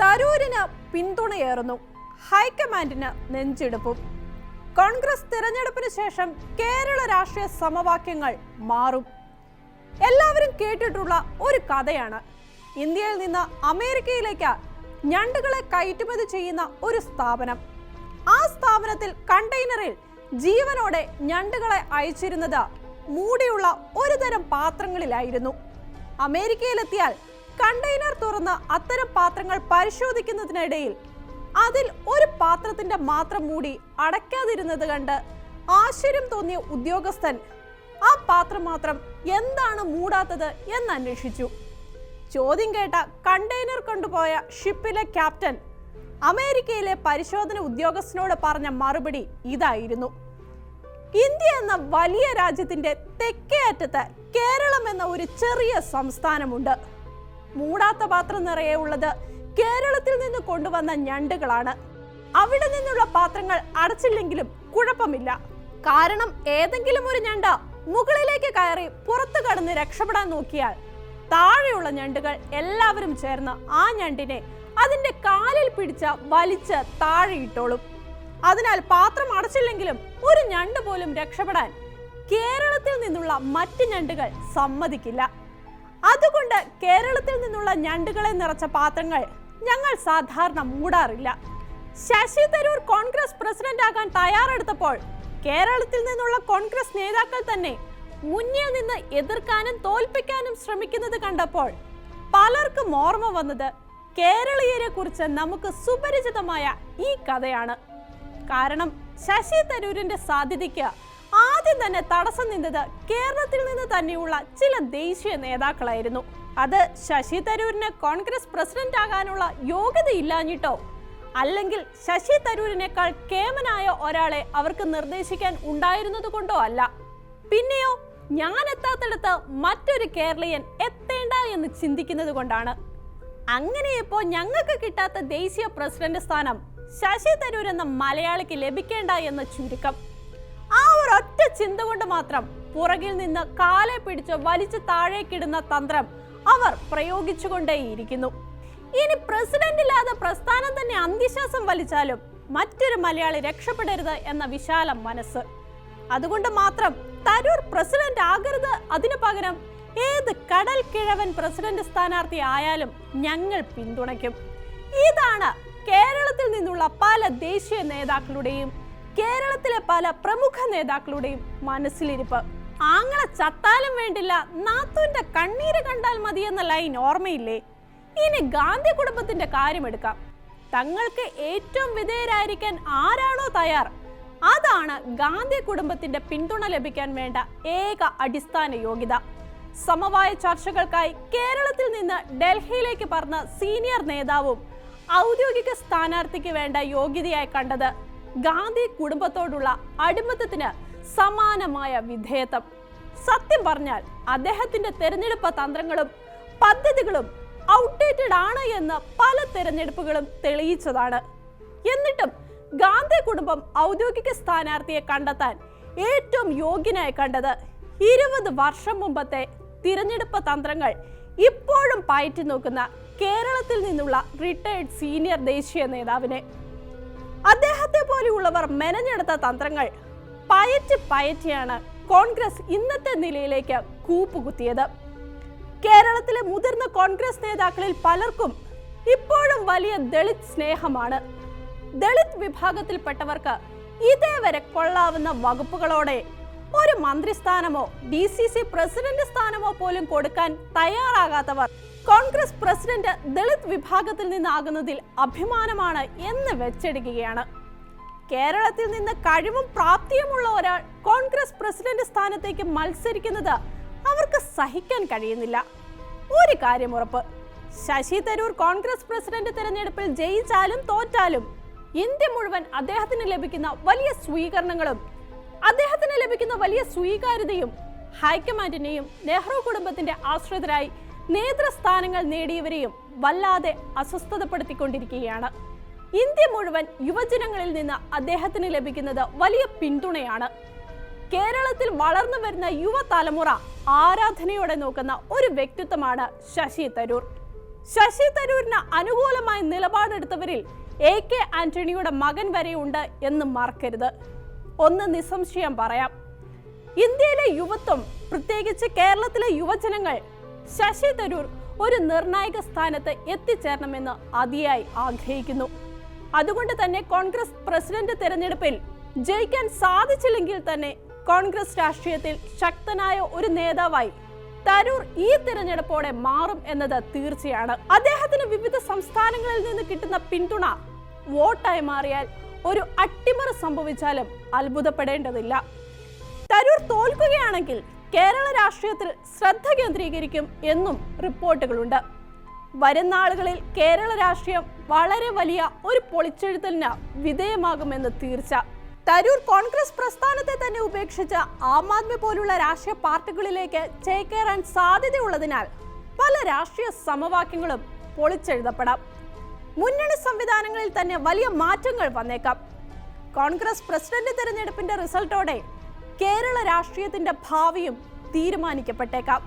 തരൂരിന് പിന്തുണയേറുന്നു. ഹൈക്കമാൻഡിന് നെഞ്ചെടുപ്പും. കോൺഗ്രസ് തിരഞ്ഞെടുപ്പിന് ശേഷം കേരള രാഷ്ട്രീയ സമവാക്യങ്ങൾ മാറും. എല്ലാവരും കേട്ടിട്ടുള്ള ഒരു കഥയാണ്. ഇന്ത്യയിൽ നിന്ന് അമേരിക്കയിലേക്ക് ഞണ്ടുകളെ കയറ്റുമതി ചെയ്യുന്ന ഒരു സ്ഥാപനം. ആ സ്ഥാപനത്തിൽ കണ്ടെയ്നറിൽ ജീവനോടെ ഞണ്ടുകളെ അയച്ചിരുന്നത് മൂടിയുള്ള ഒരുതരം പാത്രങ്ങളിലായിരുന്നു. അമേരിക്കയിലെത്തിയാൽ കണ്ടെയ്നർ തുറന്ന് അത്തരം പാത്രങ്ങൾ പരിശോധിക്കുന്നതിനിടയിൽ അതിൽ ഒരു പാത്രത്തിന്റെ മാത്രം മൂടി അടയ്ക്കാതിരുന്നത് കണ്ട് ആശ്ചര്യം തോന്നിയ ഉദ്യോഗസ്ഥൻ ആ പാത്രം മാത്രം എന്താണ് മൂടാത്തത് എന്ന് അന്വേഷിച്ചു. ചോദ്യം കേട്ട കണ്ടെയ്നർ കൊണ്ടുപോയ ഷിപ്പിലെ ക്യാപ്റ്റൻ അമേരിക്കയിലെ പരിശോധന ഉദ്യോഗസ്ഥനോട് പറഞ്ഞ മറുപടി ഇതായിരുന്നു. ഇന്ത്യ എന്ന വലിയ രാജ്യത്തിന്റെ തെക്കേ അറ്റത്ത് കേരളം എന്ന ഒരു ചെറിയ സംസ്ഥാനമുണ്ട്. മൂടാത്ത പാത്രം നിറയെ ഉള്ളത് കേരളത്തിൽ നിന്ന് കൊണ്ടുവന്ന ഞണ്ടുകളാണ്. അവിടെ നിന്നുള്ള പാത്രങ്ങൾ അടച്ചില്ലെങ്കിലും കുഴപ്പമില്ല. കാരണം ഏതെങ്കിലും ഒരു ഞണ്ട് മുകളിലേക്ക് കയറി പുറത്തു കടന്ന് രക്ഷപ്പെടാൻ നോക്കിയാൽ താഴെയുള്ള ഞണ്ടുകൾ എല്ലാവരും ചേർന്ന് ആ ഞണ്ടിനെ അതിന്റെ കാലിൽ പിടിച്ച വലിച്ച് താഴെയിട്ടോളും അതിനാൽ പാത്രം അടച്ചില്ലെങ്കിലും ഒരു ഞണ്ട് പോലും രക്ഷപ്പെടാൻ കേരളത്തിൽ നിന്നുള്ള മറ്റ് ഞണ്ടുകൾ സമ്മതിക്കില്ല. അതുകൊണ്ട് കേരളത്തിൽ നിന്നുള്ള ഞണ്ടുകളെ നിറച്ച പാത്രങ്ങൾ ഞങ്ങൾ സാധാരണ മൂടാറില്ല. ശശി തരൂർ കോൺഗ്രസ് പ്രസിഡന്റ് ആകാൻ തയ്യാറെടുത്തപ്പോൾ കേരളത്തിൽ നിന്നുള്ള കോൺഗ്രസ് നേതാക്കൾ തന്നെ മുന്നിൽ നിന്ന് എതിർക്കാനും തോൽപ്പിക്കാനും ശ്രമിക്കുന്നത് കണ്ടപ്പോൾ പലർക്കും ഓർമ്മ വന്നത് കേരളീയരെ കുറിച്ച് നമുക്ക് സുപരിചിതമായ ഈ കഥയാണ്. കാരണം ശശി തരൂരിന്റെ സാധ്യതയ്ക്ക് ആദ്യം തന്നെ തടസ്സം നിന്നത് കേരളത്തിൽ നിന്ന് തന്നെയുള്ള ചില ദേശീയ നേതാക്കളായിരുന്നു. അത് ശശി തരൂരിന് കോൺഗ്രസ് പ്രസിഡന്റ് ആകാനുള്ള യോഗ്യതയില്ലാഞ്ഞിട്ടോ അല്ലെങ്കിൽ ശശി തരൂരിനേക്കാൾ കേമനായ ഒരാളെ അവർക്ക് നിർദ്ദേശിക്കാൻ ഉണ്ടായിരുന്നത് കൊണ്ടോ അല്ല? പിന്നെയോ ഞാൻ എത്താത്തിടത്ത് മറ്റൊരു കേരളീയൻ എത്തേണ്ട എന്ന് ചിന്തിക്കുന്നത് കൊണ്ടാണ്. അങ്ങനെ ഇപ്പോൾ ഞങ്ങൾക്ക് കിട്ടാത്ത ദേശീയ പ്രസിഡന്റ് സ്ഥാനം ശശി തരൂർ എന്ന മലയാളിക്ക് ലഭിക്കേണ്ട എന്ന ചുരുക്കം. ഒരൊറ്റ ചിന്ത കൊണ്ട് മാത്രം പുറകിൽ നിന്ന് കാലെ പിടിച്ച് വലിച്ചു താഴേക്കിടുന്ന തന്ത്രം അവർ പ്രയോഗിച്ചുകൊണ്ടേയിരിക്കുന്നു. ഇനി പ്രസിഡന്റ് ഇല്ലാതെ പ്രസ്ഥാനം തന്നെ അന്ത്യശ്വാസം വലിച്ചാലും മറ്റൊരു മലയാളി രക്ഷപ്പെടരുത് എന്ന വിശാലം മനസ്സ്. അതുകൊണ്ട് മാത്രം തരൂർ പ്രസിഡന്റ് ആകരുത്. അതിനു പകരം ഏത് കടൽ കിഴവൻ പ്രസിഡന്റ് സ്ഥാനാർത്ഥി ആയാലും ഞങ്ങൾ പിന്തുണയ്ക്കും. ഇതാണ് കേരളത്തിൽ നിന്നുള്ള പല ദേശീയ നേതാക്കളുടെയും കേരളത്തിലെ പല പ്രമുഖ നേതാക്കളുടെയും മനസ്സിലിരിപ്പ്. ആങ്ങളെ ചത്താലും വേണ്ടില്ല നാത്തുവിന്റെ കണ്ണീര് കണ്ടാൽ മതി എന്ന ലൈൻ ഓർമ്മയില്ലേ? ഇനി ഗാന്ധി കുടുംബത്തിന്റെ കാര്യമെടുക്കാം തങ്ങൾക്ക് ഏറ്റവും വിധേയരായിരിക്കാൻ ആരാണോ തയ്യാർ? അതാണ് ഗാന്ധി കുടുംബത്തിന്റെ പിന്തുണ ലഭിക്കാൻ വേണ്ട ഏക അടിസ്ഥാന യോഗ്യത. സമവായ ചർച്ചകൾക്കായി കേരളത്തിൽ നിന്ന് ഡൽഹിയിലേക്ക് പറഞ്ഞ സീനിയർ നേതാവും ഔദ്യോഗിക സ്ഥാനാർത്ഥിക്ക് വേണ്ട യോഗ്യതയായി കണ്ടത് ഗാന്ധി കുടുംബത്തോടുള്ള അടിമത്തത്തിന് സമാനമായ വിധേയത്വം. സത്യം പറഞ്ഞാൽ അദ്ദേഹത്തിന്റെ തെരഞ്ഞെടുപ്പ് തന്ത്രങ്ങളും പദ്ധതികളും ഔട്ട്ഡേറ്റഡ് ആണ് എന്ന് പല തെരഞ്ഞെടുപ്പുകളും തെളിയിച്ചതാണ്. എന്നിട്ടും ഗാന്ധി കുടുംബം ഔദ്യോഗിക സ്ഥാനാർത്ഥിയെ കണ്ടെത്താൻ ഏറ്റവും യോഗ്യനായി കണ്ടത് ഇരുപത് വർഷം മുമ്പത്തെ തിരഞ്ഞെടുപ്പ് തന്ത്രങ്ങൾ ഇപ്പോഴും പയറ്റി നോക്കുന്ന കേരളത്തിൽ നിന്നുള്ള റിട്ടയർഡ് സീനിയർ ദേശീയ നേതാവിനെ. അദ്ദേഹത്തെ പോലെയുള്ളവർ മെനഞ്ഞെടുത്ത തന്ത്രങ്ങൾ പയറ്റി പയറ്റിയാണ് കോൺഗ്രസ് ഇന്നത്തെ നിലയിലേക്ക് കൂപ്പുകുത്തിയത്. കേരളത്തിലെ മുതിർന്ന കോൺഗ്രസ് നേതാക്കളിൽ പലർക്കും ഇപ്പോഴും വലിയ ദളിത് സ്നേഹമാണ്. ദളിത് വിഭാഗത്തിൽപ്പെട്ടവർക്ക് ഇതേവരെ കൊള്ളാവുന്ന വകുപ്പുകളോടെ ഒരു മന്ത്രിസ്ഥാനമോ ഡി സി സി പ്രസിഡന്റ് സ്ഥാനമോ പോലും കൊടുക്കാൻ തയ്യാറാകാത്തവർ കോൺഗ്രസ് പ്രസിഡന്റ് ദളിത് വിഭാഗത്തിൽ നിന്നാകുന്നതിൽ അഭിമാനമാണ് എന്ന് വെച്ചെടുക്കുകയാണ്. കേരളത്തിൽ നിന്ന് കഴിവും പ്രാപ്തിയുമുള്ള ഒരാൾ കോൺഗ്രസ് പ്രസിഡന്റ് സ്ഥാനത്തേക്ക് മത്സരിക്കുന്നത് അവർക്ക് സഹിക്കാൻ കഴിയുന്നില്ല. ഒരു കാര്യം ഉറപ്പ് ശശി തരൂർ കോൺഗ്രസ് പ്രസിഡന്റ് തെരഞ്ഞെടുപ്പിൽ ജയിച്ചാലും തോറ്റാലും ഇന്ത്യ മുഴുവൻ അദ്ദേഹത്തിന് ലഭിക്കുന്ന വലിയ സ്വീകരണങ്ങളും അദ്ദേഹത്തിന് ലഭിക്കുന്ന വലിയ സ്വീകാര്യതയും ഹൈക്കമാൻഡിനെയും നെഹ്റു കുടുംബത്തിന്റെ ആശ്രിതരായി നേതൃസ്ഥാനങ്ങൾ നേടിയവരെയും വല്ലാതെ അസ്വസ്ഥതപ്പെടുത്തിക്കൊണ്ടിരിക്കുകയാണ്. ഇന്ത്യ മുഴുവൻ യുവജനങ്ങളിൽ നിന്ന് അദ്ദേഹത്തിന് ലഭിക്കുന്നത് വലിയ പിന്തുണയാണ്. കേരളത്തിൽ വളർന്നു വരുന്ന യുവതലമുറ ആരാധനയോടെ നോക്കുന്ന ഒരു വ്യക്തിത്വമാണ് ശശി തരൂർ. ശശി തരൂരിന് അനുകൂലമായ നിലപാടെടുത്തവരിൽ എ കെ ആന്റണിയുടെ മകൻ വരെയുണ്ട് എന്ന് മറക്കരുത്. ഒന്ന് നിസ്സംശയം പറയാം. ഇന്ത്യയിലെ യുവത്വം പ്രത്യേകിച്ച് കേരളത്തിലെ യുവജനങ്ങൾ ശശി തരൂർ ഒരു നിർണായക സ്ഥാനത്ത് എത്തിച്ചേരണമെന്ന് അതിയായി ആഗ്രഹിക്കുന്നു. അതുകൊണ്ട് തന്നെ കോൺഗ്രസ് പ്രസിഡന്റ് തെരഞ്ഞെടുപ്പിൽ ജയിക്കാൻ സാധിച്ചില്ലെങ്കിൽ തന്നെ കോൺഗ്രസ് രാഷ്ട്രീയത്തിൽ ശക്തനായ ഒരു നേതാവായി തരൂർ ഈ തിരഞ്ഞെടുപ്പോടെ മാറും എന്നത് തീർച്ചയാണ്. അദ്ദേഹത്തിന് വിവിധ സംസ്ഥാനങ്ങളിൽ നിന്ന് കിട്ടുന്ന പിന്തുണ വോട്ടായി മാറിയാൽ ഒരു അട്ടിമറി സംഭവിച്ചാലും അത്ഭുതപ്പെടേണ്ടതില്ല. തരൂർ തോൽക്കുകയാണെങ്കിൽ കേരള രാഷ്ട്രീയത്തിൽ ശ്രദ്ധ കേന്ദ്രീകരിക്കും എന്നും റിപ്പോർട്ടുകളുണ്ട്. വരുന്ന കേരള രാഷ്ട്രീയം വളരെ വലിയ ഒരു പൊളിച്ചെഴുത്തലിന് വിധേയമാകുമെന്ന് തീർച്ച. തരൂർ കോൺഗ്രസ് പ്രസ്ഥാനത്തെ തന്നെ ഉപേക്ഷിച്ച് ആം ആദ്മി പോലുള്ള രാഷ്ട്രീയ പാർട്ടികളിലേക്ക് ചേക്കേറാൻ സാധ്യതയുള്ളതിനാൽ പല രാഷ്ട്രീയ സമവാക്യങ്ങളും പൊളിച്ചെഴുതപ്പെടാം. മുന്നണി സംവിധാനങ്ങളിൽ തന്നെ വലിയ മാറ്റങ്ങൾ വന്നേക്കാം. കോൺഗ്രസ് പ്രസിഡന്റ് തെരഞ്ഞെടുപ്പിന്റെ റിസൾട്ടോടെ കേരള രാഷ്ട്രീയത്തിന്റെ ഭാവിയും തീരുമാനിക്കപ്പെട്ടേക്കാം.